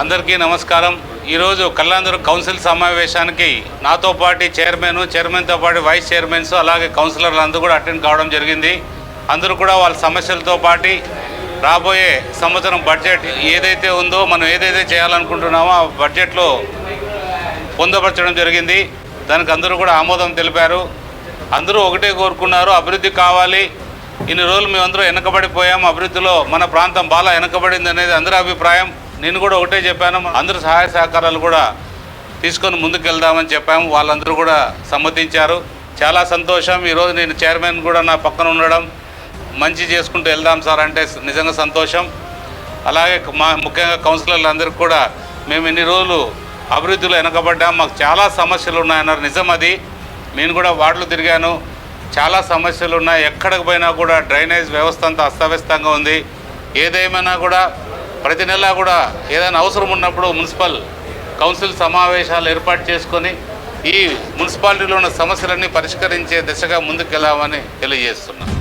అందరికీ నమస్కారం. ఈరోజు కళ్యాణదుర్గ కౌన్సిల్ సమావేశానికి నాతో పాటు చైర్మన్ చైర్మన్తో పాటు వైస్ చైర్మన్స్ అలాగే కౌన్సిలర్లు అందరూ కూడా అటెండ్ కావడం జరిగింది. అందరూ కూడా వాళ్ళ సమస్యలతో పాటు రాబోయే సంవత్సరం బడ్జెట్ ఏదైతే ఉందో మనం ఏదైతే చేయాలనుకుంటున్నామో ఆ బడ్జెట్లో పొందపరచడం జరిగింది. దానికి అందరూ కూడా ఆమోదం తెలిపారు. అందరూ ఒకటే కోరుకున్నారు అభివృద్ధి కావాలి. ఇన్ని రోజులు మేమందరూ వెనకబడిపోయాం. అభివృద్ధిలో మన ప్రాంతం బాగా వెనకబడింది అనేది అందరి అభిప్రాయం. నేను కూడా ఒకటే చెప్పాను అందరూ సహాయ సహకారాలు కూడా తీసుకొని ముందుకు వెళ్దామని చెప్పాము. వాళ్ళందరూ కూడా సమ్మతించారు. చాలా సంతోషం. ఈరోజు నేను చైర్మన్ కూడా నా పక్కన ఉండడం. మంచి చేసుకుంటూ వెళ్దాం సార్ అంటే నిజంగా సంతోషం. అలాగే మా ముఖ్యంగా కౌన్సిలర్లు అందరికీ కూడా మేము ఇన్ని రోజులు అభివృద్ధిలో వెనకబడ్డాం. మాకు చాలా సమస్యలు ఉన్నాయన్నారు. నిజం అది. నేను కూడా వార్డులు తిరిగాను. చాలా సమస్యలు ఉన్నాయి. ఎక్కడికి పోయినా కూడా డ్రైనేజ్ వ్యవస్థ అంతా అస్తవ్యస్తంగా ఉంది. ఏదేమైనా కూడా ప్రతి నెల కూడా ఏదైనా అవసరం ఉన్నప్పుడు మున్సిపల్ కౌన్సిల్ సమావేశాలు ఏర్పాటు చేసుకొని ఈ మున్సిపాలిటీలో ఉన్న సమస్యలన్నీ పరిష్కరించే దిశగా ముందుకెళ్ళామని తెలియజేస్తున్నాం.